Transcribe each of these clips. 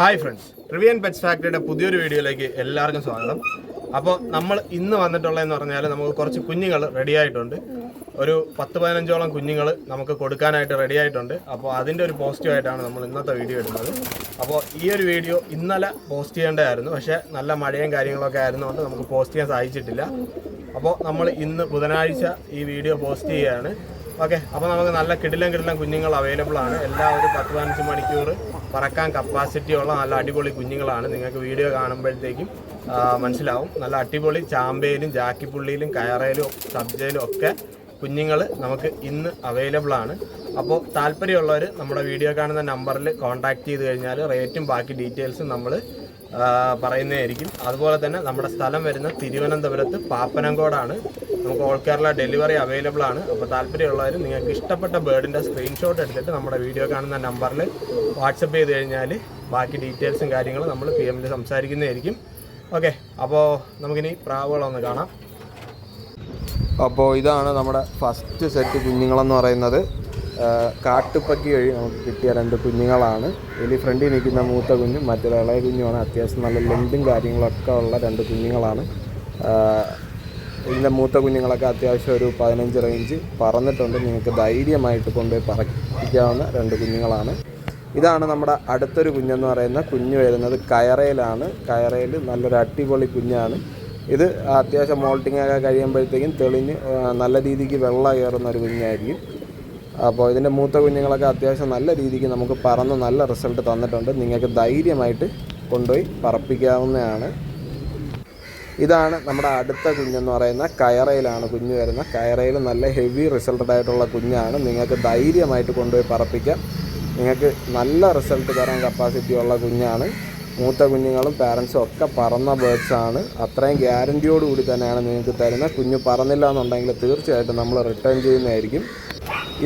Hi friends Rivian pets ഫാക്ടറിയുടെ പുതിയൊരു വീഡിയോയിലേക്ക് എല്ലാവർക്കും സ്വാഗതം. അപ്പോൾ നമ്മൾ ഇന്ന് വന്നിട്ടുള്ളതെന്ന് പറഞ്ഞാൽ നമുക്ക് കുറച്ച് കുഞ്ഞുങ്ങൾ റെഡി ആയിട്ടുണ്ട്. ഒരു പത്ത് പതിനഞ്ചോളം കുഞ്ഞുങ്ങൾ നമുക്ക് കൊടുക്കാനായിട്ട് റെഡി ആയിട്ടുണ്ട്. അപ്പോൾ അതിന്റെ ഒരു പോസിറ്റീവായിട്ടാണ് നമ്മൾ ഇന്നത്തെ വീഡിയോ ഇടുന്നത്. അപ്പോൾ ഈ ഒരു വീഡിയോ ഇന്നലെ പോസ്റ്റ് ചെയ്യേണ്ടതായിരുന്നു. പക്ഷേ നല്ല മഴയും കാര്യങ്ങളൊക്കെ ആയിരുന്നുകൊണ്ട് നമുക്ക് പോസ്റ്റ് ചെയ്യാൻ സാധിച്ചിട്ടില്ല. അപ്പോൾ നമ്മൾ ഇന്ന് ബുധനാഴ്ച ഈ വീഡിയോ പോസ്റ്റ് ചെയ്യുകയാണ്. ഓക്കെ അപ്പോൾ നമുക്ക് നല്ല കിടിലം കിടിലം കുഞ്ഞുങ്ങൾ അവൈലബിൾ ആണ്. എല്ലാം ഒരു പത്ത് പതിനഞ്ച് മണിക്കൂർ പറക്കാൻ കപ്പാസിറ്റി ഉള്ള നല്ല അടിപൊളി കുഞ്ഞുങ്ങളാണ്. നിങ്ങൾക്ക് വീഡിയോ കാണുമ്പോഴത്തേക്കും മനസ്സിലാവും. നല്ല അടിപൊളി ചാമ്പയിലും ജാക്കിപ്പുള്ളിയിലും കയറയിലും സബ്ജയിലും ഒക്കെ കുഞ്ഞുങ്ങൾ നമുക്ക് ഇന്ന് അവൈലബിൾ ആണ്. അപ്പോൾ താല്പര്യമുള്ളവർ നമ്മുടെ വീഡിയോ കാണുന്ന നമ്പറിൽ കോൺടാക്ട് ചെയ്ത് കഴിഞ്ഞാൽ റേറ്റും ബാക്കി ഡീറ്റെയിൽസും നമ്മൾ പറയുന്നതായിരിക്കും. അതുപോലെ തന്നെ നമ്മുടെ സ്ഥലം വരുന്ന തിരുവനന്തപുരത്ത് പാപ്പനംകോടാണ്. നമുക്ക് ഓൾ കേരള ഡെലിവറി അവൈലബിൾ ആണ്. അപ്പോൾ താല്പര്യമുള്ളവർ നിങ്ങൾക്ക് ഇഷ്ടപ്പെട്ട ബേർഡിന്റെ സ്ക്രീൻഷോട്ട് എടുത്തിട്ട് നമ്മുടെ വീഡിയോ കാണുന്ന നമ്പറിൽ വാട്സപ്പ് ചെയ്ത് കഴിഞ്ഞാൽ ബാക്കി ഡീറ്റെയിൽസും കാര്യങ്ങളും നമ്മൾ പി എമ്മിൽ സംസാരിക്കുന്നതായിരിക്കും. ഓക്കെ അപ്പോൾ നമുക്കിനി പ്രാവുകളൊന്ന് കാണാം. അപ്പോൾ ഇതാണ് നമ്മുടെ ഫസ്റ്റ് സെറ്റ് കുഞ്ഞുങ്ങളെന്ന് പറയുന്നത്. ആ, കാട്ടുപക്കി വഴി നമുക്ക് കിട്ടിയ രണ്ട് കുഞ്ഞുങ്ങളാണ്. ഇതിൽ ഫ്രണ്ടിൽ നിൽക്കുന്ന മൂത്ത കുഞ്ഞും മറ്റൊരു ഇളയ കുഞ്ഞുമാണ്. അത്യാവശ്യം നല്ല ലെങ്തും കാര്യങ്ങളൊക്കെ ഉള്ള രണ്ട് കുഞ്ഞുങ്ങളാണ്. ഇതിന്റെ മൂത്ത കുഞ്ഞുങ്ങളൊക്കെ അത്യാവശ്യം ഒരു പതിനഞ്ച് റേഞ്ച് പറന്നിട്ടുണ്ട്. നിങ്ങൾക്ക് ധൈര്യമായിട്ട് കൊണ്ടുപോയി പറപ്പിക്കാവുന്ന രണ്ട് കുഞ്ഞുങ്ങളാണ്. ഇതാണ് നമ്മുടെ അടുത്തൊരു കുഞ്ഞെന്ന് പറയുന്ന കുഞ്ഞ് വരുന്നത് കയറയിലാണ് കയറയിൽ നല്ലൊരു അടിപൊളി കുഞ്ഞാണ്. ഇത് അത്യാവശ്യം മോൾട്ടിങ്ങൊക്കെ കഴിയുമ്പോഴത്തേക്കും തെളിഞ്ഞ് നല്ല രീതിക്ക് വെള്ളം കയറുന്ന ഒരു കുഞ്ഞായിരിക്കും. അപ്പോൾ ഇതിന്റെ മൂത്ത കുഞ്ഞുങ്ങളൊക്കെ അത്യാവശ്യം നല്ല രീതിക്ക് നമുക്ക് പറന്ന് നല്ല റിസൾട്ട് തന്നിട്ടുണ്ട്. നിങ്ങൾക്ക് ധൈര്യമായിട്ട് കൊണ്ടുപോയി പറപ്പിക്കാവുന്നതാണ്. ഇതാണ് നമ്മുടെ അടുത്ത കുഞ്ഞെന്ന് പറയുന്ന കയറയിലാണ് കുഞ്ഞ് വരുന്ന കയറയിൽ നല്ല ഹെവി റിസൾട്ടഡ് ആയിട്ടുള്ള കുഞ്ഞാണ്. നിങ്ങൾക്ക് ധൈര്യമായിട്ട് കൊണ്ടുപോയി പറപ്പിക്കാം. നിങ്ങൾക്ക് നല്ല റിസൾട്ട് തരാൻ കപ്പാസിറ്റി ഉള്ള കുഞ്ഞാണ്. മൂത്ത കുഞ്ഞുങ്ങളും പാരൻസും ഒക്കെ പറന്ന ബേർഡ്സ് ആണ്. അത്രയും ഗ്യാരന്റിയോടുകൂടി തന്നെയാണ് നിങ്ങൾക്ക് തരുന്നത്. കുഞ്ഞ് പറന്നില്ല എന്നുണ്ടെങ്കിൽ തീർച്ചയായിട്ടും നമ്മൾ റിട്ടേൺ ചെയ്യുന്നതായിരിക്കും.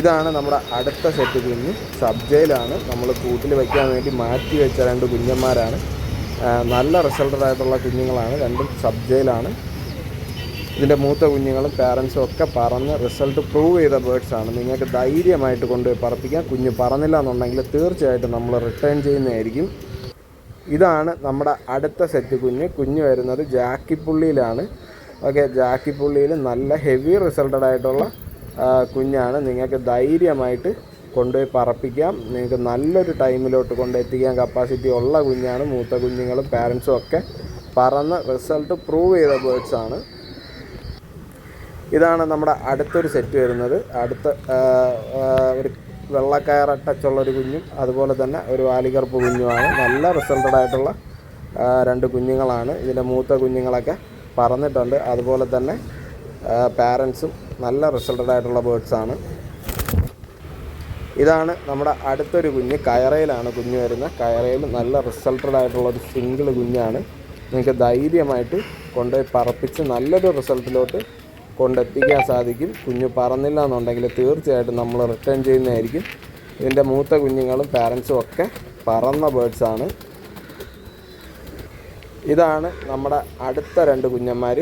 ഇതാണ് നമ്മുടെ അടുത്ത സെറ്റ് കുഞ്ഞ്. സബ്ജയിലാണ് നമ്മൾ കൂട്ടിൽ വയ്ക്കാൻ വേണ്ടി മാറ്റി വെച്ച രണ്ട് കുഞ്ഞന്മാരാണ്. നല്ല റിസൾട്ടഡ് ആയിട്ടുള്ള കുഞ്ഞുങ്ങളാണ്. രണ്ടും സബ്ജയിലാണ് ഇതിന്റെ മൂത്ത കുഞ്ഞുങ്ങളും പാരൻസും ഒക്കെ പറഞ്ഞ് റിസൾട്ട് പ്രൂവ് ചെയ്ത ബേർഡ്സ് ആണ്. നിങ്ങൾക്ക് ധൈര്യമായിട്ട് കൊണ്ടുപോയി പറപ്പിക്കാം. കുഞ്ഞ് പറഞ്ഞില്ല എന്നുണ്ടെങ്കിൽ തീർച്ചയായിട്ടും നമ്മൾ റിട്ടേൺ ചെയ്യുന്നതായിരിക്കും. ഇതാണ് നമ്മുടെ അടുത്ത സെറ്റ് കുഞ്ഞ്. കുഞ്ഞ് വരുന്നത് ജാക്കിപ്പുള്ളിയിലാണ്. ഓക്കെ ജാക്കിപ്പുള്ളിയിൽ നല്ല ഹെവി റിസൾട്ടഡ് ആയിട്ടുള്ള കുഞ്ഞാണ്. നിങ്ങൾക്ക് ധൈര്യമായിട്ട് കൊണ്ടുപോയി പറപ്പിക്കാം. നിങ്ങൾക്ക് നല്ലൊരു ടൈമിലോട്ട് കൊണ്ടെത്തിക്കാൻ കപ്പാസിറ്റി ഉള്ള കുഞ്ഞാണ്. മൂത്ത കുഞ്ഞുങ്ങളും പാരൻസും ഒക്കെ പറന്ന് റിസൾട്ട് പ്രൂവ് ചെയ്ത ബേർഡ്സ് ആണ്. ഇതാണ് നമ്മുടെ അടുത്തൊരു സെറ്റ് വരുന്നത്. അടുത്ത ഒരു വെള്ളക്കയറ ടച്ചുള്ള ഒരു കുഞ്ഞും അതുപോലെ തന്നെ ഒരു വാലികറുപ്പ് കുഞ്ഞുമാണ്. നല്ല റിസൾട്ടഡ് ആയിട്ടുള്ള രണ്ട് കുഞ്ഞുങ്ങളാണ്. ഇതിന്റെ മൂത്ത കുഞ്ഞുങ്ങളൊക്കെ പറന്നിട്ടുണ്ട്. അതുപോലെ തന്നെ പാരൻസും നല്ല റിസൾട്ടഡ് ആയിട്ടുള്ള ബേർഡ്സ് ആണ്. ഇതാണ് നമ്മുടെ അടുത്തൊരു കുഞ്ഞ് കയറയിലാണ് കുഞ്ഞ് വരുന്നത്. കയറയിൽ നല്ല റിസൾട്ടഡ് ആയിട്ടുള്ള ഒരു സിംഗിൾ കുഞ്ഞാണ്. നിങ്ങൾക്ക് ധൈര്യമായിട്ട് കൊണ്ടുപോയി പറപ്പിച്ച് നല്ലൊരു റിസൾട്ടിലോട്ട് കൊണ്ടെത്തിക്കാൻ സാധിക്കും. കുഞ്ഞ് പറന്നില്ല എന്നുണ്ടെങ്കിൽ തീർച്ചയായിട്ടും നമ്മൾ റിട്ടേൺ ചെയ്യുന്നതായിരിക്കും. ഇതിന്റെ മൂത്ത കുഞ്ഞുങ്ങളും പാരൻസും ഒക്കെ പറന്ന ബേർഡ്സ് ആണ്. ഇതാണ് നമ്മുടെ അടുത്ത രണ്ട് കുഞ്ഞന്മാർ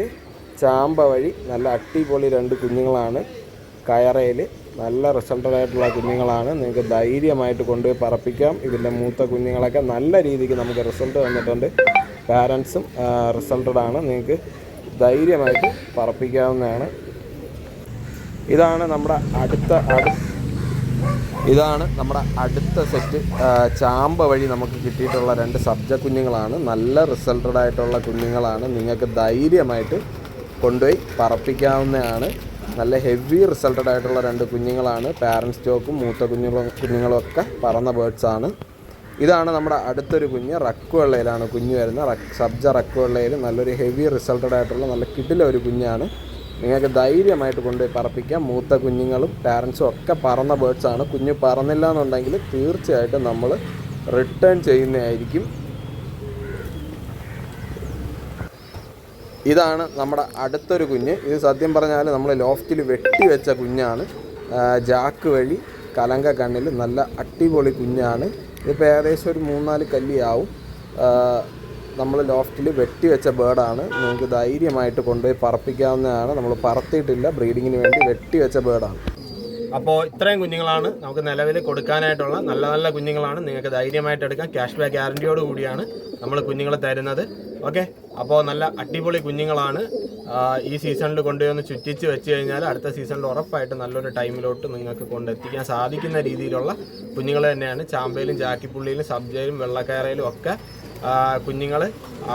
ചാമ്പ വഴി നല്ല അടിപൊളി രണ്ട് കുഞ്ഞുങ്ങളാണ്. കയറയിൽ നല്ല റിസൾട്ടഡ് ആയിട്ടുള്ള കുഞ്ഞുങ്ങളാണ്. നിങ്ങൾക്ക് ധൈര്യമായിട്ട് കൊണ്ടുപോയി പറപ്പിക്കാം. ഇതിന്റെ മൂത്ത കുഞ്ഞുങ്ങളൊക്കെ നല്ല രീതിക്ക് നമുക്ക് റിസൾട്ട് വന്നിട്ടുണ്ട് പാരൻസും റിസൾട്ടഡ് ആണ്. നിങ്ങൾക്ക് ധൈര്യമായിട്ട് പറപ്പിക്കാവുന്നതാണ്. ഇതാണ് നമ്മുടെ അടുത്ത ഇതാണ് നമ്മുടെ അടുത്ത സെറ്റ് ചാമ്പ വഴി നമുക്ക് കിട്ടിയിട്ടുള്ള രണ്ട് സബ്ജ കുഞ്ഞുങ്ങളാണ്. നല്ല റിസൾട്ടഡ് ആയിട്ടുള്ള കുഞ്ഞുങ്ങളാണ്. നിങ്ങൾക്ക് ധൈര്യമായിട്ട് കൊണ്ടുപോയി പറപ്പിക്കാവുന്നതാണ്. നല്ല ഹെവി റിസൾട്ടഡ് ആയിട്ടുള്ള രണ്ട് കുഞ്ഞുങ്ങളാണ്. പാരൻസ് സ്റ്റോക്കും മൂത്ത കുഞ്ഞുങ്ങളും കുഞ്ഞുങ്ങളും ഒക്കെ പറന്ന ബേർഡ്സ് ആണ്. ഇതാണ് നമ്മുടെ അടുത്തൊരു കുഞ്ഞ് റക്കുവെള്ളയിലാണ് കുഞ്ഞു വരുന്നത്. സബ്ജ റക്കുവെള്ളയിൽ നല്ലൊരു ഹെവി റിസൾട്ടഡ് ആയിട്ടുള്ള നല്ല കിടില ഒരു കുഞ്ഞാണ്. നിങ്ങൾക്ക് ധൈര്യമായിട്ട് കൊണ്ടുപോയി പറപ്പിക്കാം. മൂത്ത കുഞ്ഞുങ്ങളും പാരൻസും ഒക്കെ പറന്ന ബേർഡ്സ് ആണ്. കുഞ്ഞ് പറന്നില്ല എന്നുണ്ടെങ്കിൽ തീർച്ചയായിട്ടും നമ്മൾ റിട്ടേൺ ചെയ്യുന്നതായിരിക്കും. ഇതാണ് നമ്മുടെ അടുത്തൊരു കുഞ്ഞ്. ഇത് സത്യം പറഞ്ഞാൽ നമ്മൾ ലോഫ്റ്റിൽ വെട്ടി വെച്ച കുഞ്ഞാണ്. ജാക്ക് വഴി കലങ്ക കണ്ണിൽ നല്ല അടിപൊളി കുഞ്ഞാണ്. ഇതിപ്പോൾ ഏകദേശം ഒരു മൂന്നാൽ കല്ലിയാവും. നമ്മൾ ലോഫ്റ്റിൽ വെട്ടി വെച്ച ബേർഡാണ് നിങ്ങൾക്ക് ധൈര്യമായിട്ട് കൊണ്ടുപോയി പറപ്പിക്കാവുന്നതാണ്. നമ്മൾ പറത്തിയിട്ടില്ല ബ്രീഡിങ്ങിന് വേണ്ടി വെട്ടി വെച്ച ബേർഡാണ് അപ്പോൾ ഇത്രയും കുഞ്ഞുങ്ങളാണ് നമുക്ക് നിലവിൽ കൊടുക്കാനായിട്ടുള്ള നല്ല നല്ല കുഞ്ഞുങ്ങളാണ്. നിങ്ങൾക്ക് ധൈര്യമായിട്ട് എടുക്കാം. ക്യാഷ് ബാക്ക് ഗ്യാരണ്ടിയോട് കൂടിയാണ് നമ്മൾ കുഞ്ഞുങ്ങളെ തരുന്നത്. ഓക്കെ? അപ്പോൾ നല്ല അടിപൊളി കുഞ്ഞുങ്ങളാണ്. ഈ സീസണിൽ കൊണ്ടുവന്ന് ചുറ്റിച്ച് വെച്ച് കഴിഞ്ഞാൽ അടുത്ത സീസണിൽ ഉറപ്പായിട്ട് നല്ലൊരു ടൈമിലോട്ട് നിങ്ങൾക്ക് കൊണ്ടെത്തിക്കാൻ സാധിക്കുന്ന രീതിയിലുള്ള കുഞ്ഞുങ്ങൾ തന്നെയാണ്. ചാമ്പയിലും ജാക്കിപ്പുള്ളിയിലും സബ്ജയിലും വെള്ളക്കയറയിലും ഒക്കെ കുഞ്ഞുങ്ങൾ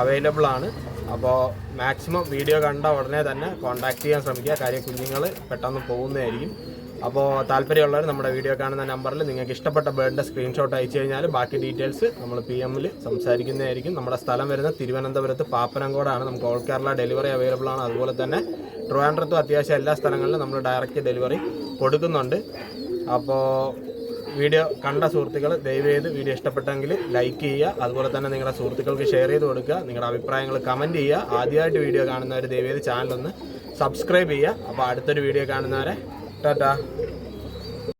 അവൈലബിൾ ആണ്. അപ്പോൾ മാക്സിമം വീഡിയോ കണ്ട ഉടനെ തന്നെ കോൺടാക്ട് ചെയ്യാൻ ശ്രമിക്കുക. കാര്യം കുഞ്ഞുങ്ങൾ പെട്ടെന്ന് പോകുന്നതായിരിക്കും. അപ്പോൾ താല്പര്യമുള്ളവർ നമ്മുടെ വീഡിയോ കാണുന്ന നമ്പറിൽ നിങ്ങൾക്ക് ഇഷ്ടപ്പെട്ട ബേർഡിന്റെ സ്ക്രീൻഷോട്ട് അയച്ചു കഴിഞ്ഞാൽ ബാക്കി ഡീറ്റെയിൽസ് നമ്മൾ പി എമ്മിൽ സംസാരിക്കുന്നതായിരിക്കും. നമ്മുടെ സ്ഥലം വരുന്ന തിരുവനന്തപുരത്ത് പാപ്പനംകോടാണ്. നമുക്ക് ഓൾ കേരള ഡെലിവറി അവൈലബിൾ ആണ്. അതുപോലെ തന്നെ ട്രിവാൻഡ്രത്തും അത്യാവശ്യം എല്ലാ സ്ഥലങ്ങളിലും നമ്മൾ ഡയറക്റ്റ് ഡെലിവറി കൊടുക്കുന്നുണ്ട്. അപ്പോൾ വീഡിയോ കണ്ട സുഹൃത്തുക്കൾ ദയവേത് വീഡിയോ ഇഷ്ടപ്പെട്ടെങ്കിൽ ലൈക്ക് ചെയ്യുക. അതുപോലെ തന്നെ നിങ്ങളുടെ സുഹൃത്തുക്കൾക്ക് ഷെയർ ചെയ്ത് കൊടുക്കുക. നിങ്ങളുടെ അഭിപ്രായങ്ങൾ കമന്റ് ചെയ്യുക. ആദ്യമായിട്ട് വീഡിയോ കാണുന്നവർ ദയവേത് ചാനലൊന്ന് സബ്സ്ക്രൈബ് ചെയ്യുക. അപ്പോൾ അടുത്തൊരു വീഡിയോ കാണുന്നവരെ টাটা